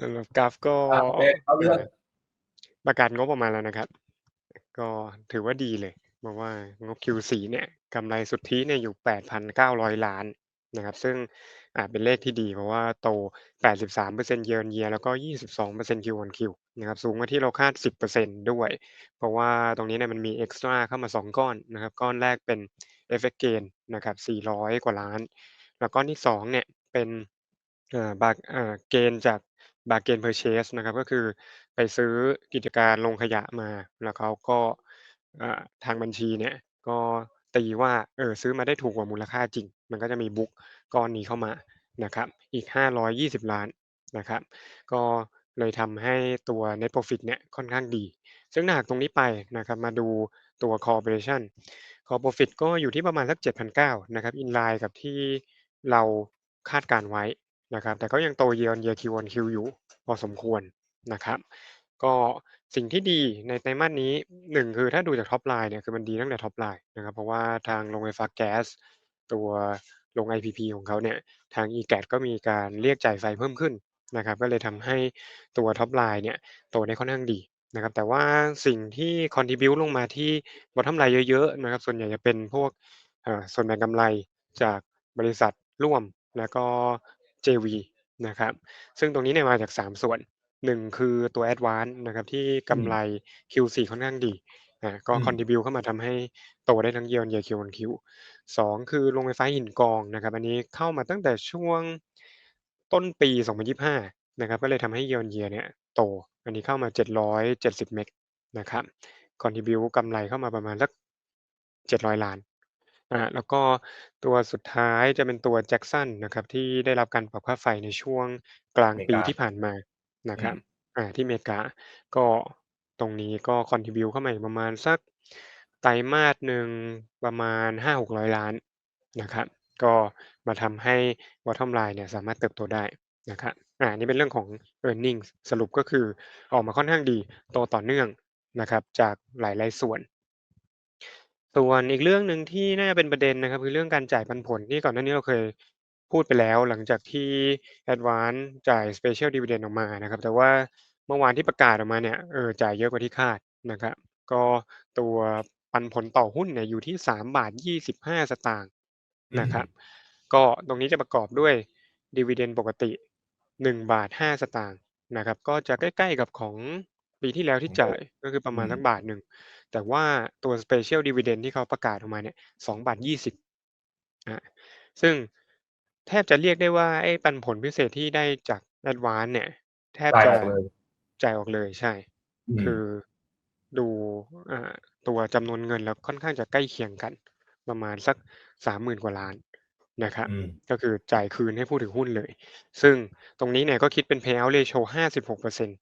สำหรับกราฟก็อ่าโอเคเข้าเรื่องประกาศงบออกมาแล้วนะครับ ก็ถือว่าดีเลยเพราะว่างบ Q4 เนี่ยกำไรสุทธิเนี่ยอยู่ 8,900 ล้านนะครับ ซึ่งอ่าเป็นเลขที่ดีเพราะว่าโต 83% year on year แล้วก็ 22% Q on Q นะครับ สูงกว่าที่เราคาด 10%ด้วย เพราะว่าตรงนี้เนี่ยมันมีเอ็กซ์ตร้าเข้ามา 2 ก้อนนะครับ ก้อนแรกเป็น FX gain นะครับ 400 กว่าล้าน แล้วก้อนที่ 2 เนี่ยเป็นเอ่อบาเอ่อเกณฑ์จาก bargain purchase นะครับ ก็คือไปซื้อกิจการโรงขยะมา แล้วเขาก็ทางบัญชีเนี่ยก็ตีว่าเออซื้อมาได้ถูกกว่ามูลค่าจริง มันก็จะมีบุ๊กก้อนนี้เข้ามานะครับ อีก 520 ล้านนะครับ ก็เลยทำให้ตัว net profit เนี่ยค่อนข้างดี ซึ่งถ้าหากตรงนี้ไปนะครับมาดูตัว core operation core profit ก็อยู่ที่ประมาณสัก7,900นะครับ in line กับที่เราคาดการไว้ นะครับแต่ก็ยังโต year on year Q on Q อยู่พอสมควรนะครับ ก็สิ่งที่ดีในไตรมาสนี้1คือถ้าดูจาก top line เนี่ยคือมันดีตั้งแต่ top line นะครับเพราะว่าทางโรงไฟฟ้าแก๊สตัวโรง IPP ของเขาเนี่ยทาง EGAT ก็มีการเรียกจ่ายไฟเพิ่มขึ้นนะครับก็เลยทำให้ตัว top line เนี่ยโตได้ค่อนข้างดีนะครับแต่ว่าสิ่งที่ contribute ลงมาที่ bottom line เยอะๆนะครับส่วนใหญ่จะเป็นพวกเอ่อส่วนแบ่งกำไรจากบริษัทร่วม แล้วก็ JV นะครับซึ่งตรงนี้เนี่ยมาจาก 3 ส่วน 1 คือตัว Advance นะครับที่กำไร Q4 ค่อนข้างดีอ่าก็อืม contribute เข้ามาทำให้โตได้ทั้ง year on year Q on Q 2คือโรงไฟฟ้าหินกองนะครับอันนี้เข้ามาตั้งแต่ช่วงต้นปี 2025นะครับก็เลยทำให้ year on year เนี่ยโต อันนี้เข้ามา 770 เมกนะครับ contribute กำไรเข้ามาประมาณสัก700 ล้าน อ่า แล้วก็ตัวสุดท้ายจะเป็นตัว Jackson นะครับ ที่ได้รับการปรับค่าไฟในช่วงกลางปีอเมริกา ที่ผ่านมานะคอืรับมอ่า ที่อเมริกา ก็ตรงนี้ก็ contribute เข้ามาอีกประมาณสักไตรมาสหนึ่งประมาณ 500-600 ล้านนะครับ ก็มาทำให้ bottom line เนี่ยสามารถเติบโตได้นะครับ อ่า อันนี้เป็นเรื่องของ earnings สรุปก็คือออกมาค่อนข้างดี โตต่อเนื่องนะครับ จากหลายๆส่วน ส่วนอีกเรื่องหนึ่งที่น่าจะเป็นประเด็นนะครับ คือเรื่องการจ่ายปันผลที่ก่อนหน้านี้เราเคยพูดไปแล้ว หลังจากที่ Advance จ่าย Special Dividend ออกมานะครับ แต่ว่าเมื่อวานที่ประกาศออกมาเนี่ยเออจ่ายเยอะกว่าที่คาดนะครับ ก็ตัวปันผลต่อหุ้นเนี่ยอยู่ที่3.25สตางค์อืมนะครับ ก็ตรงนี้จะประกอบด้วย Dividend ปกติ1.5สตางค์นะครับ ก็จะใกล้ๆกับของ ปีที่แล้วที่จ่ายก็คือประมาณอืมสักบาทหนึ่ง แต่ว่าตัว Special Dividend ที่เขาประกาศออกมาเนี่ย2.20อาซึ่งแทบจะเรียกได้ว่าไอ้ปันผลพิเศษที่ได้จาก Advance เนี่ย แทบจ่ายจะออกเลยจ่ายออกเลยใช่อืมคือดูอ่าตัวจำนวนเงินแล้วค่อนข้างจะใกล้เคียงกัน ประมาณสัก30,000กว่าล้านนะครับอืมก็คือจ่ายคืนให้ผู้ถือหุ้นเลย ซึ่งตรงนี้เนี่ยก็คิดเป็น Payout Ratio 56%อ่า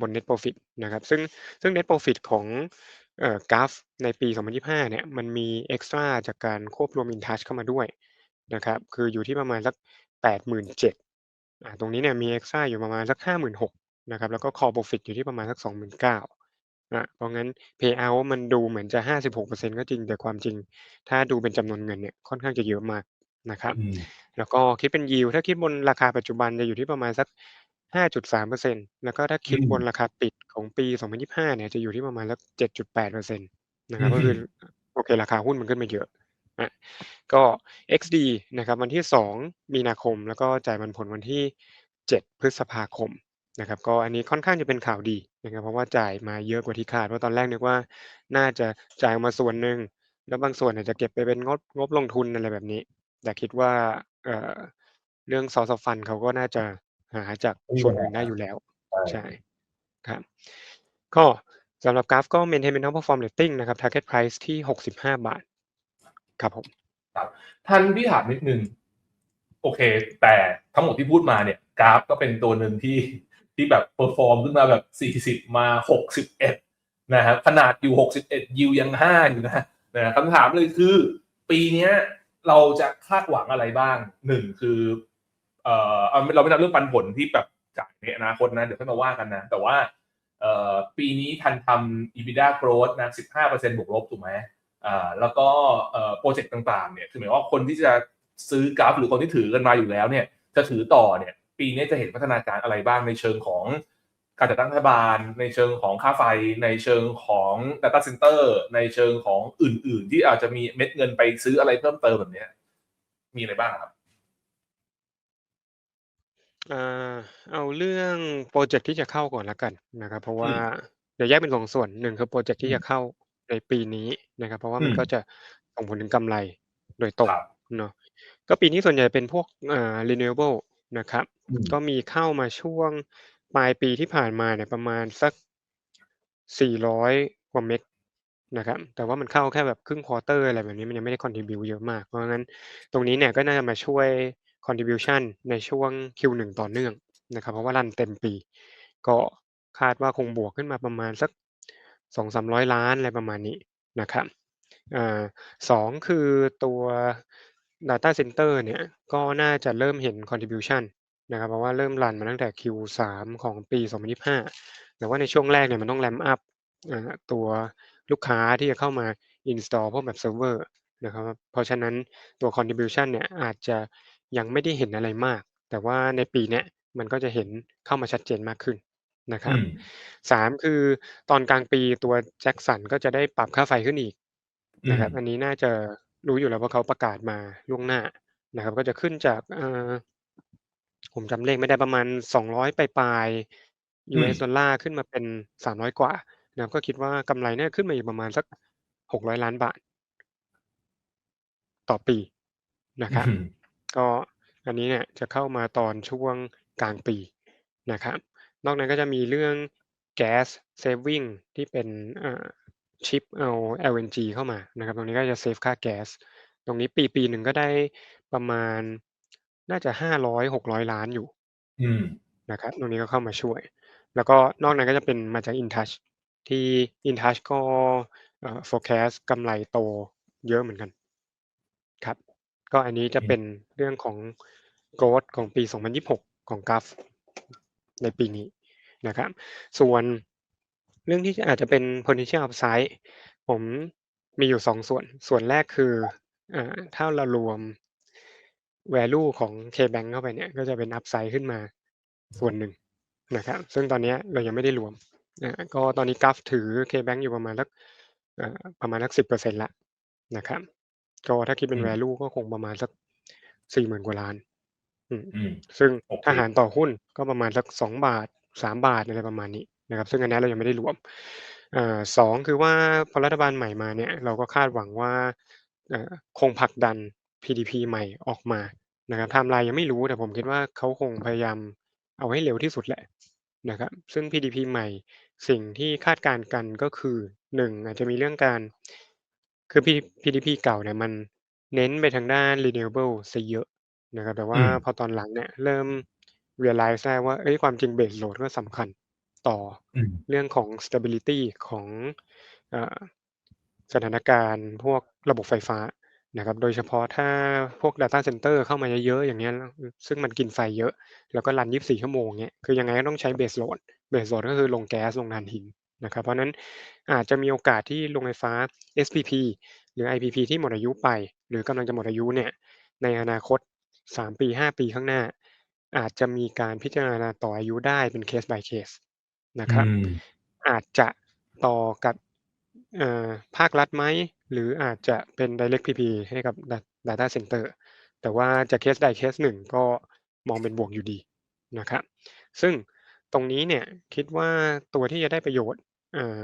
บน Net Profit นะครับ ซึ่งซึ่ง Net Profit ของเอ่อ Gulf ในปี 2025 เนี่ย มันมีเอ็กซ์ตร้าจากการควบรวม InTouch เข้ามาด้วยนะครับ คืออยู่ที่ประมาณสัก 87,000อ่าตรงนี้เนี่ยมีเอ็กซ์ตร้าอยู่ประมาณสัก 56,000นะครับ แล้วก็ Core Profit อยู่ที่ประมาณสัก 29,000อาเพราะงั้น Payout มันดูเหมือนจะ 56%ก็จริง แต่ความจริง ถ้าดูเป็นจำนวนเงินเนี่ย ค่อนข้างจะเยอะมากนะครับอืมแล้วก็คิดเป็น Yield ถ้าคิดบนราคาปัจจุบันจะอยู่ที่ประมาณสัก 5.3%แล้วก็ถ้าคิดอืมบนราคาปิดของปี 2025 เนี่ยจะอยู่ที่ประมาณสัก7.8%นะคอืรับก็คือมโอเคราคาหุ้นมันขึ้นมาเยอะอาก็ XD นะครับวันที่ 2 มีนาคม แล้วก็จ่ายปันผลวันที่ 7 พฤษภาคมนะครับก็อันนี้ค่อนข้างจะเป็นข่าวดีนะครับเพราะว่าจ่ายมาเยอะกว่าที่คาดเพราะตอนแรกนึกว่าน่าจะจ่ายออกมาส่วนหนึ่ง แล้วบางส่วนอาจจะเก็บไปเป็นงบงบลงทุนอะไรแบบนี้ แต่คิดว่าเอ่อเรื่อง Source of Fund เขาก็น่าจะ หาจากไม่มีส่วนปัญอื่นได้หาอยู่แล้วใช่ใช่ครับก็สำหรับ Gulf ก็ Maintenance Perform Rating นะครับ Target Price ที่ 65 บาท ครับผมครับท่านพี่ถามนิดนึง โอเค แต่ทั้งหมดที่พูดมาเนี่ย กราฟก็เป็นตัวหนึ่งที่ที่แบบเปอร์ฟอร์มขึ้นมาแบบ 40 มา 61 นะครับขนาดอยู่ 61 ยิวยัง 5 อยู่นะนะคำถามเลยคือ ปีเนี้ยเราจะคาดหวังอะไรบ้างหนึ่งคือ เอ่อเราไม่นับเรื่องปันผลที่แบบจ่ายในอนาคตนะ เดี๋ยวค่อยมาว่ากันนะ แต่ว่าเอ่อปีนี้ทันทำ EBITDA growth นะ15%บวกลบถูกไหมอ่าแล้วก็เอ่อโปรเจกต์ต่างๆเนี่ยคือหมายว่าคนที่จะซื้อกราฟหรือคนที่ถือกันมาอยู่แล้วเนี่ยจะถือต่อเนี่ยปีนี้จะเห็นพัฒนาการอะไรบ้างในเชิงของการจัดตั้งรัฐบาล ในเชิงของค่าไฟ ในเชิงของ Data Center ในเชิงของอื่นๆ ที่อาจจะมีเม็ดเงินไปซื้ออะไรเพิ่มเติมแบบนี้มีอะไรบ้างครับ อ่า เอาเรื่องโปรเจกต์ที่จะเข้าก่อนแล้วกันนะครับ เพราะอืว่ามเดี๋ยวแยกเป็นสองส่วนหนึ่งคือโปรเจกต์อืที่มจะเข้าในปีนี้นะครับ เพราะว่าอืมันมก็จะส่งผลถึงกำไรโดยตรคงรับ เนาะ ก็ปีนี้ส่วนใหญ่เป็นพวก อ่า renewable นะครับ อืม ก็มีเข้ามาช่วงปลายปีที่ผ่านมาเนี่ยประมาณสัก 400 กว่าเมกนะครับ แต่ว่ามันเข้าแค่แบบครึ่งควอเตอร์อะไรแบบนี้ มันยังไม่ได้ contribute เยอะมาก เพราะงั้นตรงนี้เนี่ยก็น่าจะมาช่วย contribution ในช่วง Q1 ต่อเนื่องนะครับ เพราะว่ารันเต็มปี ก็คาดว่าคงบวกขึ้นมาประมาณสัก 2-300 ล้านอะไรประมาณนี้นะครับอสองคือตัว data center เนี่ยก็น่าจะเริ่มเห็น contribution นะครับเพราะว่าเริ่มรันมาตั้งแต่ Q3 ของปี 2025 แต่ว่าในช่วงแรกเนี่ยมันต้อง ramp up อ่าตัวลูกค้าที่จะเข้ามา install พวกแบบเซิร์ฟเวอร์นะครับเพราะฉะนั้นตัว contribution เนี่ยอาจจะ ยังไม่ได้เห็นอะไรมาก แต่ว่าในปีเนี้ยมันก็จะเห็นเข้ามาชัดเจนมากขึ้นนะคอืรับมสามคือตอนกลางปีตัว Jackson ก็จะได้ปรับค่าไฟขึ้นอีกอืนะมครับ อันนี้น่าจะรู้อยู่แล้วเพราะเขาประกาศมาล่วงหน้านะครับ ก็จะขึ้นจากอ่าผมจำเลขไม่ได้ประมาณ200ปลายๆอืม US ดอลลาร์ขึ้นมาเป็น300กว่านะครับก็คิดว่ากำไรน่าจะขึ้นมาอีกประมาณสัก600ล้านบาท ต่อปีนะคอืรับม ก็อันนี้เนี่ยจะเข้ามาตอนช่วงกลางปีนะครับ นอกนั้นก็จะมีเรื่อง Gas Saving ที่เป็นอ่าชิปเอา LNG เข้ามานะครับ ตรงนี้ก็จะเซฟค่าแก๊ส ตรงนี้ปีปีหนึ่งก็ได้ประมาณน่าจะ500-600ล้านอยู่อืมนะครับ ตรงนี้ก็เข้ามาช่วย แล้วก็นอกนั้นก็จะเป็นมาจาก InTouch ที่ InTouch ก็เอ่อ forecast กำไรโตเยอะเหมือนกัน ครับ ก็อันนี้จะอืมเป็นเรื่องของ growth ของปี 2026 ของ Gulf ในปีนี้นะครับ ส่วนเรื่องที่อาจจะเป็น potential upside ผมมีอยู่2ส่วน ส่วนแรกคืออ่าถ้าเรารวม value ของ KBank เข้าไปเนี่ย ก็จะเป็น upside ขึ้นมาส่วนหนึ่งนะครับ ซึ่งตอนเนี้ยเรายังไม่ได้รวมอ่าก็ตอนนี้ Gulf ถือ KBank อยู่ประมาณสักอ่าประมาณสัก10%แล้วนะครับ ก็ถ้าคิดเป็อืนม value ก็คงประมาณสัก40,000กว่าล้านอืมอืมซึ่งโอเคถ้าหารต่อหุ้นก็ประมาณสัก2บาท3บาทอะไรประมาณนี้นะครับ ซึ่งอันเนี้ยเรายังไม่ได้รวมอ่าสองคือว่าพอรัฐบาลใหม่มาเนี่ย เราก็คาดหวังว่าเอ่อคงผลักดัน PDP ใหม่ออกมานะครับไทม์ไลน์ยังไม่รู้แต่ผมคิดว่าเขาคงพยายามเอาให้เร็วที่สุดแหละนะครับ ซึ่ง PDP ใหม่สิ่งที่คาดการณ์กันก็คือ1อาจจะมีเรื่องการ คือ P PDP เก่าเนี่ยมันเน้นไปทางด้าน renewable เสียเยอะนะครับ แต่อืว่ามพอตอนหลังเนี่ยเริ่ม realize ได้ว่าเฮ้ย ความจริง base load ก็สำคัญต่ออืม เรื่องของ stability ของ เอ่อ สถานการณ์พวกระบบไฟฟ้านะครับ โดยเฉพาะถ้าพวก data center เข้ามาเยอะ ๆ อย่างเงี้ยซึ่งมันกินไฟเยอะ แล้วก็รัน 24 ชั่วโมง เงี้ย คือยังไงก็ต้องใช้ base load base load ก็คือโรงแก๊ส โรงถ่านหิน นะครับ เพราะฉะนั้นอาจจะมีโอกาสที่โรงไฟฟ้า SPP หรือ IPP ที่หมดอายุไป หรือกำลังจะหมดอายุเนี่ยในอนาคต 3 ปี 5 ปีข้างหน้า อาจจะมีการพิจารณาต่ออายุได้เป็น case by case นะอืครับมอาจจะต่อกับเอ่อภาครัฐไหม หรืออาจจะเป็น direct PP ให้กับ Da data center แต่ว่าจะเคสใดเคสหนึ่งก็มองเป็นบวกอยู่ดีนะครับ ซึ่งตรงนี้เนี่ยคิดว่าตัวที่จะได้ประโยชน์ อ่า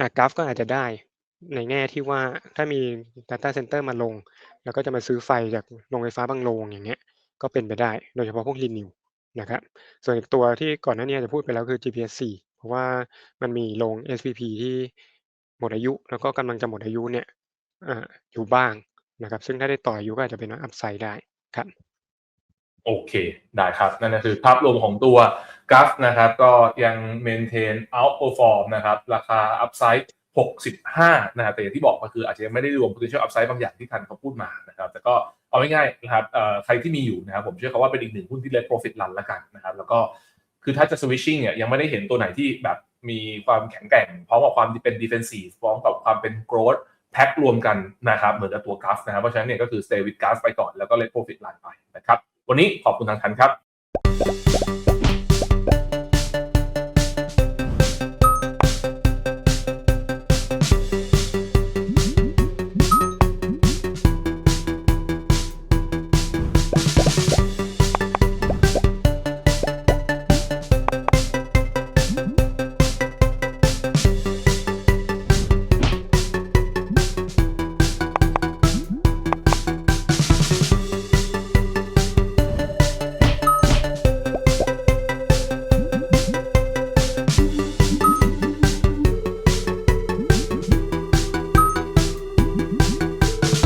อ่า Gulf ก็อาจจะได้ในแง่ที่ว่าถ้ามี data center มาลง แล้วก็จะมาซื้อไฟจากโรงไฟฟ้าบางโรงอย่างเงี้ย ก็เป็นไปได้โดยเฉพาะพวก Renew นะครับ ส่วนอีกตัวที่ก่อนหน้านี้จะพูดไปแล้วคือ GPSC เพราะว่ามันมีโรง SPP ที่หมดอายุ แล้วก็กำลังจะหมดอายุเนี่ยอ่าอยู่บ้างนะครับ ซึ่งถ้าได้ต่ออายุก็อาจจะเป็น upside ได้ครับ โอเคได้ครับ นั่นก็คือภาพรวมของตัวกัฟนะครับ ก็ยัง maintain outperform นะครับ ราคา upside 65นะครับแต่อย่างที่บอกก็คืออาจจะยังไม่ได้รวม potential upside บางอย่างที่ทันเขาพูดมานะครับ แต่ก็เอาง่ายๆนะครับใครที่มีอยู่นะครับ ผมเชื่อเขาว่าเป็นอีกหนึ่งหุ้นที่ let profit run ล้วกันนะครับ แล้วก็คือถ้าจะ switching เนี่ยยังไม่ได้เห็นตัวไหนที่แบบมีความแข็งแกร่งพร้อมกับความเป็น defensive พร้อมกับความเป็น growth แพ็ครวมกันนะครับ เหมือนกับตัวกัฟนะครับ เพราะฉะนั้นเนี่ยก็คือ stay with กัฟไปก่อนแล้วก็ let profit run ไปนะครับ วันนี้ขอบคุณทางทันครับ